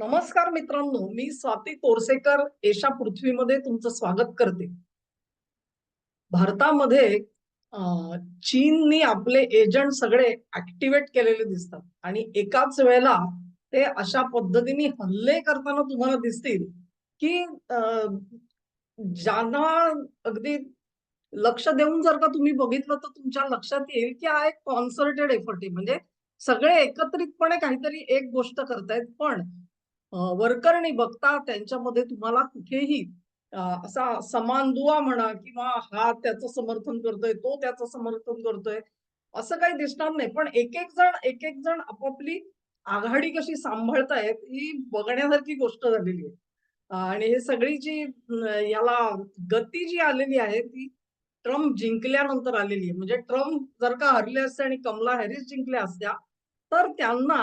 नमस्कार मित्रांनो मी स्वाती कोरसेकर एशा पृथ्वीमध्ये तुमचं स्वागत करते. भारतामध्ये चीननी आपले एजंट सगळे ऍक्टिव्हेट केलेले दिसतात. आणि एकाच वेळेला ते अशा पद्धतीने हल्ले करताना तुम्हाला दिसतील की ज्यांना अगदी लक्ष देऊन जर का तुम्ही बघितलं तर तुमच्या लक्षात येईल की हा एक कॉन्सर्टेड एफर्ट आहे. म्हणजे सगळे एकत्रितपणे काहीतरी एक गोष्ट करतायत. पण वरकरणी बघता त्यांच्यामध्ये तुम्हाला कुठेही असा समान दुवा म्हणा किंवा हा त्याचं समर्थन करतोय तो त्याचं समर्थन करतोय असं काही दिसणार नाही. पण एक एक जण एक एक जण आपापली आघाडी कशी सांभाळतायत ही बघण्यासारखी गोष्ट झालेली आहे. आणि हे सगळी जी याला गती जी आलेली आहे ती ट्रम्प जिंकल्यानंतर आलेली आहे. म्हणजे ट्रम्प जर का हरले असते आणि कमला हॅरिस जिंकल्या असत्या तर त्यांना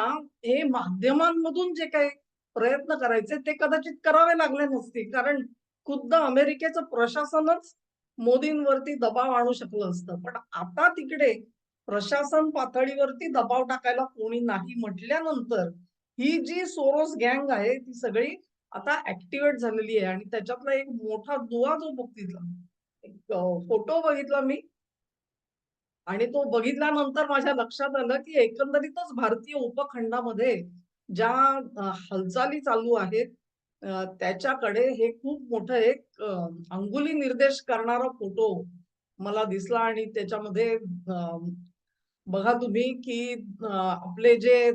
हे माध्यमांमधून जे काही प्रयत्न करायचे ते कदाचित करावे लागले नसते कारण खुद्द अमेरिकेचं प्रशासनच मोदींवरती दबाव आणू शकलं असतं. पण आता तिकडे प्रशासन पातळीवरती दबाव टाकायला कोणी नाही म्हटल्यानंतर ही जी सोरोस गँग आहे ती सगळी आता ऍक्टिव्हेट झालेली आहे. आणि त्याच्यातला एक मोठा दुवा जो बघितला एक फोटो बघितला मी. आणि तो बघितल्यानंतर माझ्या लक्षात आलं की एकंदरीतच भारतीय उपखंडामध्ये ज्या हालचाली चालू आहेत त्याच्याकडे हे खूप मोठं एक अंगुली निर्देश करणारा फोटो मला दिसला आणि त्याच्यामध्ये बघा तुम्ही की आपले जे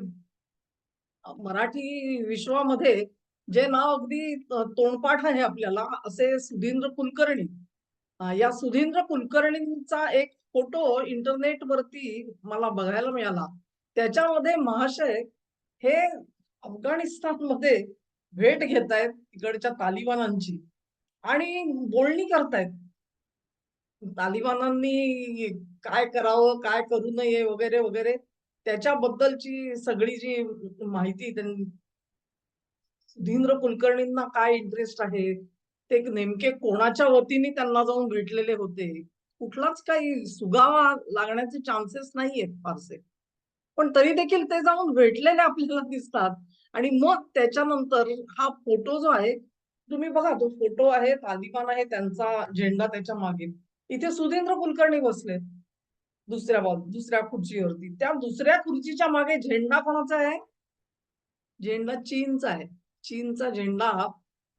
मराठी विश्वामध्ये जे नाव अगदी तोंडपाठ आहे आपल्याला असे सुधींद्र कुलकर्णी. या सुधींद्र कुलकर्णींचा एक फोटो इंटरनेट वरती मला बघायला मिळाला. त्याच्यामध्ये महाशय हे अफगाणिस्तानमध्ये भेट घेत आहेत तिकडच्या तालिबानांची. आणि बोलणी करतायत. तालिबानांनी काय करावं काय करू नये वगैरे वगैरे त्याच्याबद्दलची सगळी जी माहिती त्यांनी सुधींद्र कुलकर्णींना काय इंटरेस्ट आहे ते नेमके कोणाच्या वतीने त्यांना जाऊन भेटलेले होते कुठलाच काही सुगावा लागण्याचे चान्सेस नाहीयेत फारसे. पण तरी देखील ते जाऊन भेटलेले आपल्याला दिसतात. आणि मग त्याच्यानंतर हा फोटो जो आहे तुम्ही बघा तो फोटो आहे तालिबान आहे त्यांचा झेंडा त्याच्यामागे. इथे सुधेंद्र कुलकर्णी बसले दुसऱ्या बाजू दुसऱ्या खुर्चीवरती. त्या दुसऱ्या खुर्चीच्या मागे झेंडा कोणाचा आहे? झेंडा चीनचा आहे. चीनचा झेंडा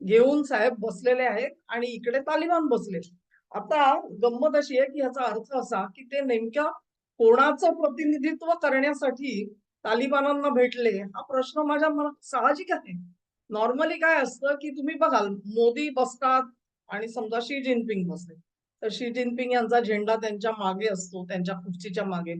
घेऊन साहेब बसलेले आहेत आणि इकडे तालिबान बसले आता गंमत अशी आहे की याचा अर्थ असा की ते नेमक्या कोणाचं प्रतिनिधित्व करण्यासाठी तालिबानांना भेटले हा प्रश्न माझ्या मनात साहजिक आहे. नॉर्मली काय असतं की तुम्ही बघाल मोदी बसतात आणि समजा शी जिनपिंग बसले. तर शी जिनपिंग यांचा झेंडा त्यांच्या मागे असतो त्यांच्या खुर्चीच्या मागे.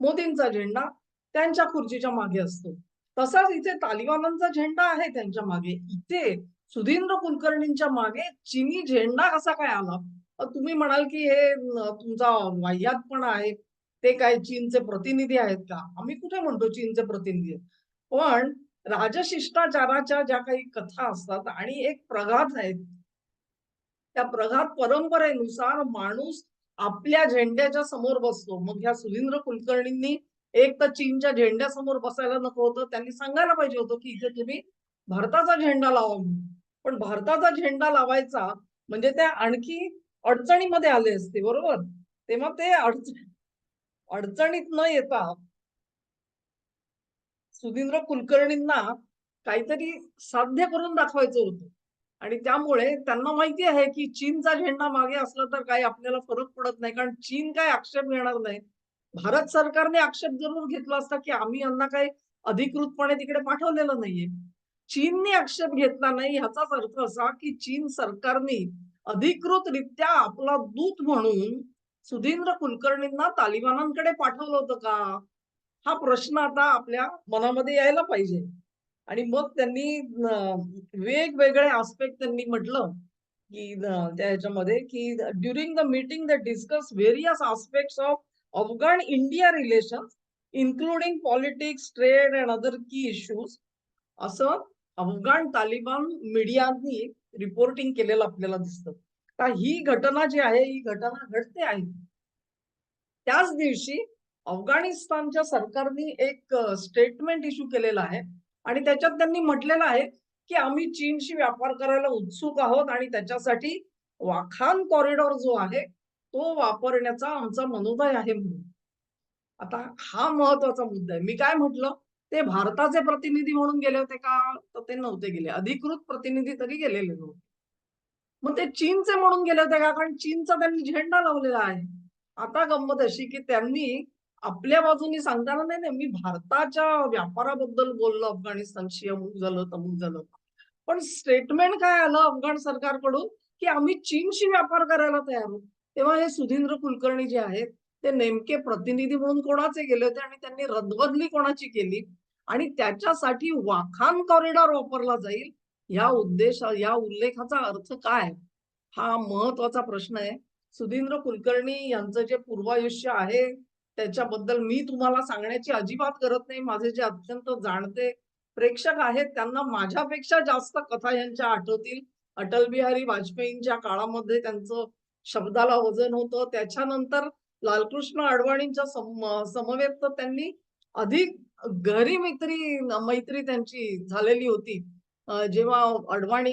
मोदींचा झेंडा त्यांच्या खुर्चीच्या मागे असतो. तसाच इथे तालिबानांचा झेंडा आहे त्यांच्या मागे. इथे सुधींद्र कुलकर्णींच्या मागे चिनी झेंडा कसा काय आला? तुम्ही म्हणाल की हे तुमचा वाह्यात पण आहे. ते काय चीनचे प्रतिनिधी आहेत का? आम्ही कुठे म्हणतो चीनचे प्रतिनिधी आहेत? पण राजशिष्टाचाराच्या ज्या काही कथा असतात आणि एक प्रघात आहेत त्या प्रघात परंपरेनुसार माणूस आपल्या झेंड्याच्या समोर बसतो. मग ह्या सुधींद्र कुलकर्णींनी एक तर चीनच्या झेंड्यासमोर बसायला नको होतं. त्यांनी सांगायला पाहिजे होतं की इथे तुम्ही भारताचा झेंडा लावा म्हणून. पण भारताचा झेंडा लावायचा म्हणजे ते आणखी अडचणीमध्ये आले असते बरोबर? तेव्हा ते अडचण अडचणीत न येता सुधींद्र कुलकर्णींना काहीतरी साध्य करून दाखवायचं होतं. आणि त्यामुळे त्यांना माहिती आहे की चीनचा झेंडा मागे असला तर काही आपल्याला फरक पडत नाही. कारण चीन काय आक्षेप घेणार नाही. भारत सरकारने आक्षेप जरूर घेतला असता की आम्ही यांना काही अधिकृतपणे तिकडे पाठवलेलं नाहीये. चीनने आक्षेप घेतला नाही. ह्याचाच अर्थ असा की चीन सरकारने अधिकृतरित्या आपला दूत म्हणून सुधींद्र कुलकर्णींना तालिबानांकडे पाठवलं होतं का? हा प्रश्न आता आपल्या मनामध्ये यायला पाहिजे. आणि मग त्यांनी वेगवेगळे आस्पेक्ट त्यांनी म्हटलं की त्या ह्याच्यामध्ये की during the meeting the discuss various aspect of Afghan India relation including politics trade and other की इश्यूज असं अफगाण तालिबान मीडियानी रिपोर्टिंग केलेलं आपल्याला दिसतं. का ही घटना जी आहे ही घटना घडते आहे. त्याच दिवशी अफगाणिस्तानच्या सरकारने एक स्टेटमेंट इश्यू केलेलं आहे आणि त्याच्यात त्यांनी म्हटलेलं आहे की आम्ही चीनशी व्यापार करायला उत्सुक आहोत आणि त्याच्यासाठी वाखान कॉरिडॉर जो आहे तो वापरण्याचा आमचा मनोदय आहे म्हणून. आता हा महत्त्वाचा मुद्दा आहे. मी काय म्हटलं? ते भारताचे प्रतिनिधी म्हणून गेले होते का? तर ते नव्हते गेले. अधिकृत प्रतिनिधी तरी गेलेले नव्हते. मग ते चीनचे म्हणून गेले होते का? कारण चीनचा त्यांनी झेंडा लावलेला आहे. आता गंमत अशी की त्यांनी आपल्या बाजूनी सांगताना नाही नाही मी भारताच्या व्यापाराबद्दल बोललो अफगाणिस्तानशी अमुक झालं तमुक झालं. पण स्टेटमेंट काय आलं अफगाण सरकारकडून? की आम्ही चीनशी व्यापार करायला तयार आहोत. तेव्हा हे सुधींद्र कुलकर्णी जे आहेत ते नेमके प्रतिनिधी म्हणून कोणाचे गेले होते आणि त्यांनी रदबदली कोणाची केली? आणि त्याच्यासाठी वाखान कॉरिडॉर वापरला जाईल या उद्देशा या उल्लेखाचा अर्थ काय? हा महत्त्वाचा प्रश्न आहे. सुधींद्र कुलकर्णी यांचं जे पूर्वायुष्य आहे त्याच्याबद्दल मी तुम्हाला सांगण्याची अजिबात करत नाही. माझे जे अत्यंत जाणते प्रेक्षक आहेत त्यांना माझ्यापेक्षा जास्त कथा यांच्या आठवतील. अटल बिहारी वाजपेयींच्या काळामध्ये त्यांचं शब्दाला वजन होतं. त्याच्यानंतर लालकृष्ण अडवाणींच्या सम समवेत तर त्यांनी अधिक घरी मैत्री मैत्री त्यांची झालेली होती. जेव्हा अडवाणी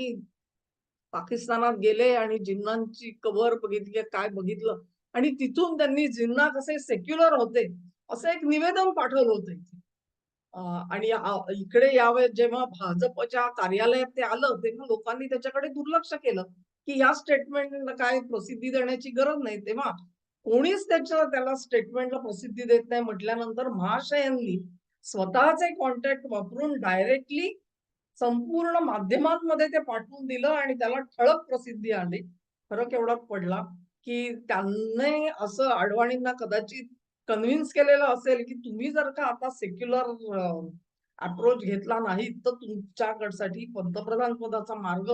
पाकिस्तानात गेले आणि जिन्नांची कबर बघितली काय बघितलं आणि तिथून त्यांनी जिन्ना कसे सेक्युलर होते असं एक निवेदन पाठवलं होतं इथे. आणि इकडे यावेळेस जेव्हा भाजपच्या कार्यालयात ते आलं तेव्हा लोकांनी त्याच्याकडे दुर्लक्ष केलं की या स्टेटमेंटला काय प्रसिद्धी देण्याची गरज नाही. तेव्हा कोणीच त्याच्या त्याला स्टेटमेंटला प्रसिद्धी देत नाही म्हटल्यानंतर महाशयांनी स्वतःचे कॉन्टॅक्ट वापरून डायरेक्टली संपूर्ण माध्यमांमध्ये ते पाठवून दिलं आणि त्याला ठळक प्रसिद्धी आली. फरक एवढाच पडला की त्यांनी असं अडवाणींना कदाचित कन्व्हिन्स केलेलं असेल की तुम्ही जर का आता सेक्युलर अप्रोच घेतला नाही तर तुमच्याकडसाठी पंतप्रधान पदाचा मार्ग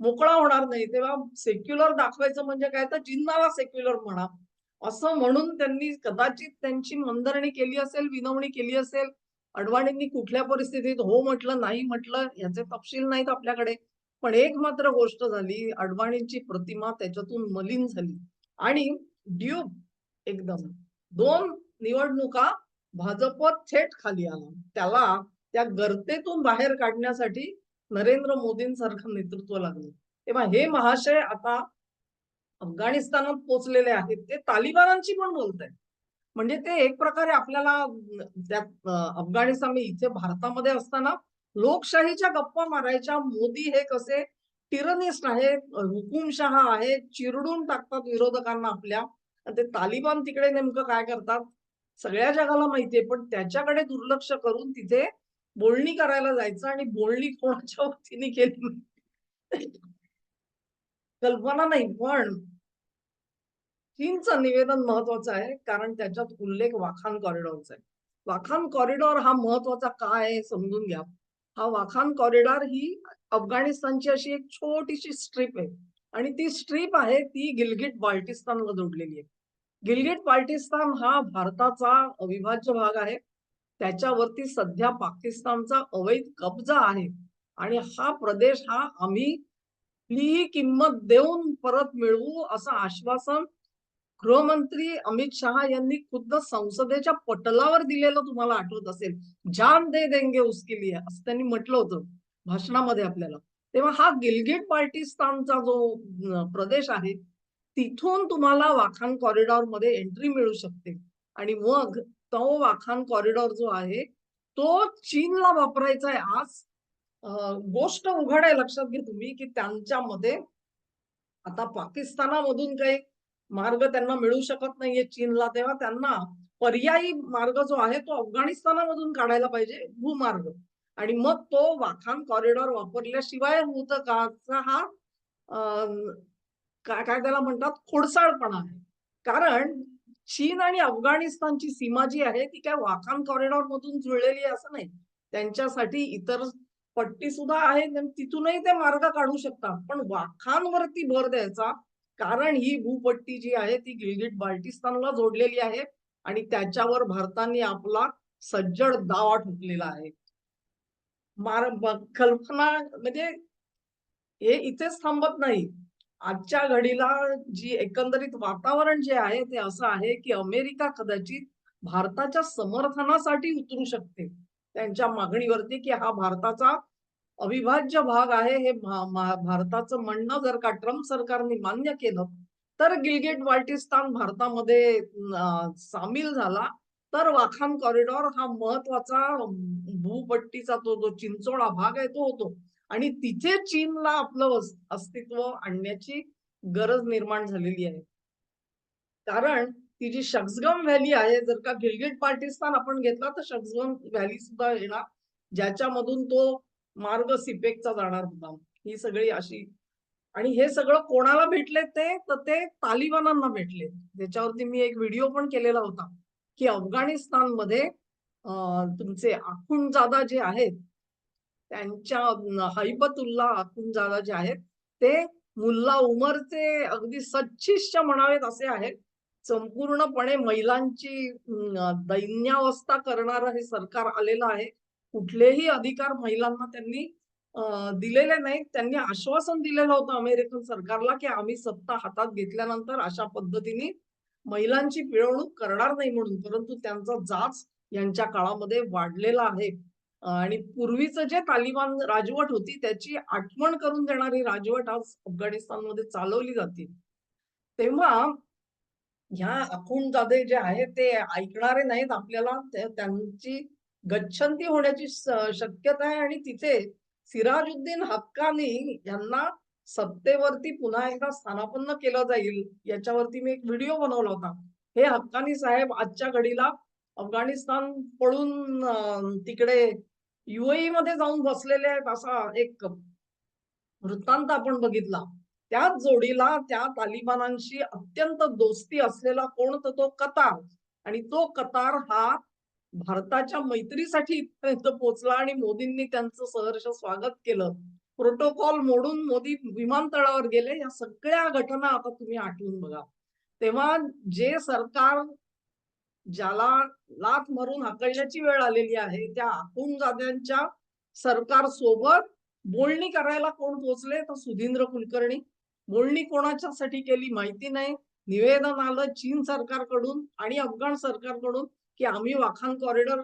मोकळा होणार नाही. तेव्हा सेक्युलर दाखवायचं म्हणजे काय? तर जिन्नाला सेक्युलर म्हणा. असं म्हणून त्यांनी कदाचित त्यांची मंदरणी केली असेल विनवणी केली असेल अडवाणींनी कुठल्या परिस्थितीत हो म्हटलं नाही म्हटलं याचे तपशील नाहीत आपल्याकडे. पण एक मात्र गोष्ट झाली अडवाणींची प्रतिमा त्याच्यातून मलिन झाली. आणि ड्यूब एकदम दोन निवडणुका भाजप थेट खाली आला. त्याला त्या गर्तेतून बाहेर काढण्यासाठी नरेंद्र मोदींसारखं नेतृत्व लागलं. तेव्हा हे महाशय आता अफगाणिस्तानात पोचलेले आहेत. ते तालिबानांची पण बोलत आहेत म्हणजे ते एक प्रकारे आपल्याला अफगाणिस्तान इथे भारतामध्ये असताना लोकशाहीच्या गप्पा मारायच्या मोदी हे कसे टिरनिस्ट आहेत हुकुमशहा आहेत चिरडून टाकतात विरोधकांना आपल्या. ते तालिबान तिकडे नेमकं काय करतात? सगळ्या जगाला माहितीये पण त्याच्याकडे दुर्लक्ष करून तिथे बोलणी करायला जायचं आणि बोलणी कोणाच्या वतीने केली कल्पना नाही पण चीनचं निवेदन महत्वाचं आहे कारण त्याच्यात उल्लेख वाखान कॉरिडॉरचा आहे वाखान कॉरिडॉर हा महत्त्वाचा काय आहे समजून घ्या. हा वाखान कॉरिडॉर ही अफगाणिस्तानची अशी एक छोटीशी स्ट्रीप आहे. आणि ती स्ट्रीप आहे ती गिलगिट बाल्टिस्तानला जोडलेली आहे. गिलगिट बाल्टिस्तान हा भारताचा अविभाज्य भाग आहे. त्याच्यावरती सध्या पाकिस्तानचा अवैध कब्जा आहे. आणि हा प्रदेश हा आम्ही किंमत देऊन परत मिळवू असं आश्वासन गृहमंत्री अमित शहा यांनी खुद्द संसदेच्या पटलावर दिलेलं तुम्हाला आठवत असेल. जान दे देंगे उसके लिए असं त्यांनी म्हटलं होतं भाषणामध्ये आपल्याला. तेव्हा हा गिलगिट पार्टिस्तानचा जो प्रदेश आहे तिथून तुम्हाला वाखान कॉरिडॉरमध्ये एंट्री मिळू शकते. आणि मग तो वाखान कॉरिडॉर जो आहे तो चीनला वापरायचा आहे. आज गोष्ट उघड आहे लक्षात घे तुम्ही की त्यांच्यामध्ये आता पाकिस्तानामधून काही मार्ग त्यांना मिळू शकत नाहीये चीनला तेव्हा त्यांना पर्यायी मार्ग जो आहे तो अफगाणिस्तानामधून काढायला पाहिजे भूमार्ग. आणि मग तो वाखान कॉरिडॉर वापरल्याशिवाय होत का हा काय काय त्याला म्हणतात खोडसाळपणा आहे. कारण चीन आणि अफगाणिस्तानची सीमा जी आहे ती काय वाखान कॉरिडॉर मधून जुळलेली आहे असं नाही. त्यांच्यासाठी इतर पट्टी सुद्धा आहे तिथूनही ते मार्ग काढू शकतात. पण वाखांवरती भर द्यायचा कारण ही भूपट्टी जी आहे ती गिलगिट बाल्टिस्तानला जोडलेली आहे आणि त्याच्यावर भारताने आपला सज्जड दावा ठोकलेला आहे. मार कल्पना म्हणजे हे इथेच थांबत नाही. आजच्या घडीला जी एकंदरीत वातावरण जे आहे ते असं आहे की अमेरिका कदाचित भारताच्या समर्थनासाठी उतरू शकते. त्यांच्या मागणीवरती की हा भारताचा अविभाज्य भाग आहे हे भारताचं म्हणणं. जर का ट्रम्प सरकारने मान्य केलं तर गिलगेट बाल्टिस्तान भारतामध्ये सामील झाला. तर वाखान कॉरिडॉर हा महत्त्वाचा भूपट्टीचा तो जो चिंचोळा भाग आहे तो होतो. आणि तिथे चीनला आपलं अस्तित्व आणण्याची गरज निर्माण झालेली आहे. कारण ती जी शक्सगम व्हॅली आहे जर का गिलगेट पार्टिस्तान आपण घेतला तर शक्सगम व्हॅली सुद्धा येणार. ज्याच्यामधून तो मार्ग सिपेकचा जाणार होता. ही सगळी अशी आणि हे सगळं कोणाला भेटले ते? तर ते तालिबानांना भेटले त्याच्यावरती मी एक व्हिडिओ पण केलेला होता की अफगाणिस्तानमध्ये तुमचे आखुंजादा जे आहेत त्यांच्या हैबतुल्ला आखुंजादा जे आहेत ते मुल्ला उमरचे अगदी सच्छिष्य म्हणावेत असे आहेत. संपूर्णपणे महिलांची दैन्यावस्था करणारं हे सरकार आलेलं आहे. कुठलेही अधिकार महिलांना त्यांनी दिलेले नाहीत. त्यांनी आश्वासन दिलेलं होतं अमेरिकन सरकारला की आम्ही सत्ता हातात घेतल्यानंतर अशा पद्धतीने महिलांची पिळवणूक करणार नाही म्हणून. परंतु त्यांचा जाच यांच्या काळामध्ये वाढलेला आहे. आणि पूर्वीचं जे तालिबान राजवट होती त्याची आठवण करून देणारी राजवट आज अफगाणिस्तानमध्ये चालवली जाते. तेव्हा ह्या अखुंजादे जे आहेत ते ऐकणारे नाहीत आपल्याला. त्यांची गच्छंती होण्याची शक्यता आहे आणि तिथे सिराजुद्दीन हक्कानी यांना सत्तेवरती पुन्हा एकदा स्थानापन्न केलं जाईल. याच्यावरती मी एक व्हिडिओ बनवला होता. हे हक्कानी साहेब आजच्या घडीला अफगाणिस्तान पळून तिकडे युएई मध्ये जाऊन बसलेले आहेत असा एक वृत्तांत आपण बघितला. त्याच जोडीला त्या तालिबानांशी अत्यंत दोस्ती असलेला कोण तर तो कतार. आणि तो कतार हा भारताच्या मैत्रीसाठी इथपर्यंत पोहोचला आणि मोदींनी त्यांचं सहर्ष स्वागत केलं. प्रोटोकॉल मोडून मोदी विमानतळावर गेले. या सगळ्या घटना आता तुम्ही आठवून बघा. तेव्हा जे सरकार ज्याला लाथ मारून हाकलण्याची वेळ आलेली आहे त्या आखुंजाद्यांच्या सरकार सोबत बोलणी करायला कोण पोहोचले? तर सुधींद्र कुलकर्णी. बोलणी कोणाच्यासाठी केली माहिती नाही. निवेदन आलं चीन सरकारकडून आणि अफगाण सरकारकडून. की आम्ही वाखान कॉरिडॉर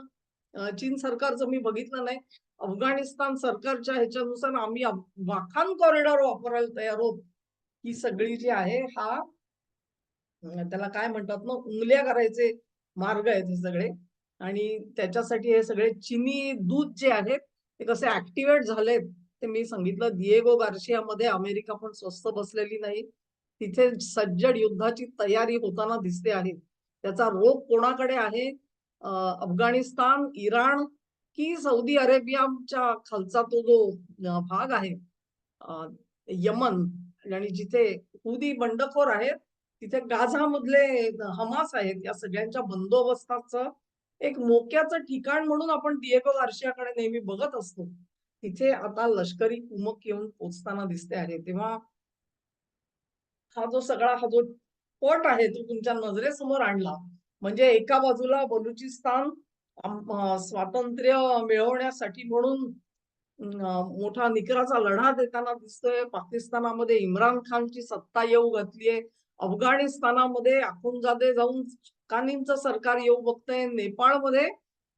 चीन सरकारचं मी बघितलं नाही. अफगाणिस्तान सरकारच्या ह्याच्यानुसार आम्ही वाखान कॉरिडॉर वापरायला तयार आहोत. ही सगळी जी आहे हा त्याला काय म्हणतात ना उंगल्या करायचे मार्ग आहेत हे सगळे. आणि त्याच्यासाठी हे सगळे चिनी दूत जे आहेत ते कसे ऍक्टिव्हेट झालेत ते मी सांगितलं. दिएगो गार्शियामध्ये अमेरिका पण स्वस्त बसलेली नाही. तिथे सज्जड युद्धाची तयारी होताना दिसते आहे. त्याचा रोग कोणाकडे आहे? अफगाणिस्तान इराण की सौदी अरेबियाच्या खालचा तो जो भाग आहे यमन आणि जिथे हुदी बंडखोर आहेत तिथे गाझा मधले हमास आहेत या सगळ्यांच्या बंदोबस्ताचं एक मोक्याचं ठिकाण म्हणून आपण दिएगो गार्शियाकडे नेहमी बघत असतो. तिथे आता लष्करी कुमक येऊन पोचताना दिसते आहे. तेव्हा हा जो सगळा हा जो पट आहे तो तुमच्या नजरेसमोर आणला. म्हणजे एका बाजूला बलुचिस्तान स्वातंत्र्य मिळवण्यासाठी म्हणून मोठा निकराचा लढा देताना दिसतोय. पाकिस्तानामध्ये इम्रान खानची सत्ता येऊ घातलीये. अफगाणिस्तानामध्ये आखुंजादे जाऊन कानींचं सरकार येऊ बघतंय. नेपाळमध्ये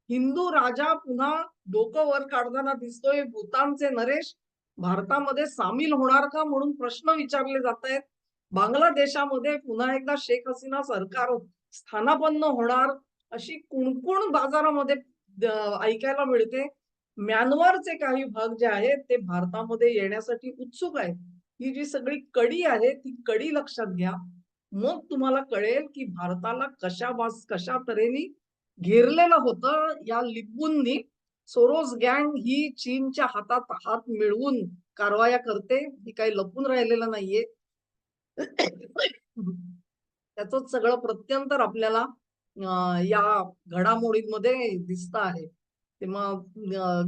हिंदू राजा पुन्हा डोकं वर काढताना दिसतोय. भूतानचे नरेश भारतामध्ये सामील होणार का म्हणून प्रश्न विचारले जात आहेत बांगलादेशामध्ये पुन्हा एकदा शेख हसीना सरकार स्थानापन्न होणार अशी कुणकुण बाजारामध्ये ऐकायला मिळते. म्यानमारचे काही भाग जे आहेत ते भारतामध्ये येण्यासाठी उत्सुक आहेत. ही जी सगळी कडी आहे ती कडी लक्षात घ्या. मग तुम्हाला कळेल की भारताला कशा बास कशा तऱ्हेने घेरलेलं होतं या लिबूंनी सोरोस गँग ही चीनच्या हातात हात मिळवून कारवाया करते. ही काही लपून राहिलेलं नाहीये. त्याच सगळं प्रत्यंतर आपल्याला या घडामोडींमध्ये दिसत आहे. तेव्हा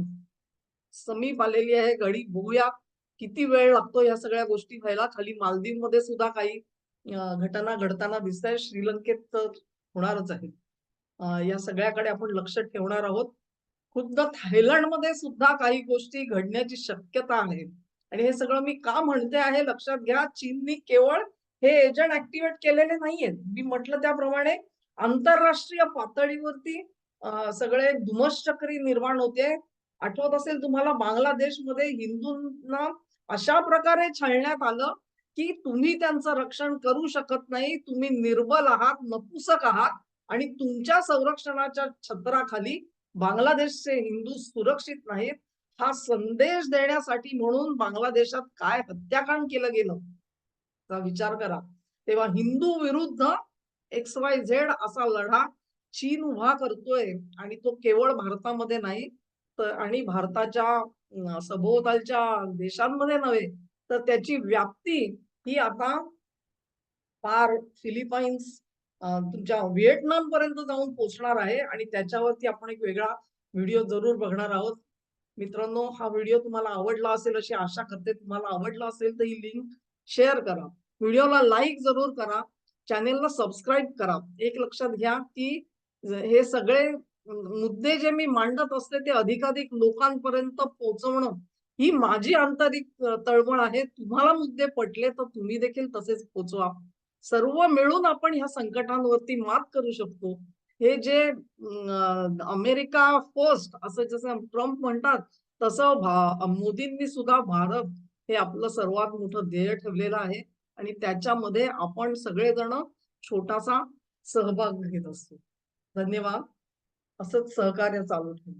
समीप आलेली आहे घडी. बघूया किती वेळ लागतो या सगळ्या गोष्टी व्हायला. खाली मालदीवमध्ये सुद्धा काही घटना घडताना दिसत आहे श्रीलंकेत तर होणारच आहे. या सगळ्याकडे आपण लक्ष ठेवणार आहोत. खुद्द थायलंडमध्ये सुद्धा काही गोष्टी घडण्याची शक्यता आहे. आणि हे सगळं मी का म्हणते आहे लक्षात घ्या चीननी केवळ हे एजंट ऍक्टिव्हेट केलेले नाहीयेत. मी म्हटलं त्याप्रमाणे आंतरराष्ट्रीय पातळीवरती सगळे धुमश्चक्री निर्माण होते. आठवत असेल तुम्हाला बांगलादेशमध्ये हिंदूंना अशा प्रकारे छळण्यात आलं की तुम्ही त्यांचं रक्षण करू शकत नाही तुम्ही निर्बल आहात नपुसक आहात आणि तुमच्या संरक्षणाच्या छत्राखाली बांगलादेशचे हिंदू सुरक्षित नाहीत. हा संदेश देण्यासाठी म्हणून बांगलादेशात काय हत्याकांड केलं गेलं? चा विचार करा. तेव्हा हिंदू विरुद्ध एक्स वाय झेड असा लढा चीन उभा करतोय आणि तो केवळ भारतामध्ये नाही तर आणि भारताच्या सभोवतालच्या देशांमध्ये नव्हे तर त्याची व्याप्ती ही आता फार फिलिपाईन्स तुमच्या व्हिएटनाम पर्यंत जाऊन पोहोचणार आहे आणि त्याच्यावरती आपण एक वेगळा व्हिडिओ जरूर बघणार आहोत. मित्रांनो हा व्हिडिओ तुम्हाला आवडला असेल अशी आशा करते. तुम्हाला आवडला असेल तर ही लिंक शेअर करा. व्हिडिओला लाईक जरूर करा. चॅनेलला सबस्क्राईब करा. एक लक्षात घ्या की हे सगळे मुद्दे जे मी मांडत असते ते अधिकाधिक लोकांपर्यंत पोहोचवणं ही माझी आंतरिक तळमळ आहे. तुम्हाला मुद्दे पटले तर तुम्ही देखील तसेच पोचवा. सर्व मिळून आपण ह्या संकटांवरती मात करू शकतो. हे जे अमेरिका फर्स्ट असं जसं ट्रम्प म्हणतात तसं मोदींनी सुद्धा भारत हे आपलं सर्वात मोठं ध्येय ठेवलेलं आहे. आणि त्याच्यामध्ये आपण सगळेजण छोटासा सहभाग घेत असतो. धन्यवाद. असंच सहकार्य चालू ठेवू.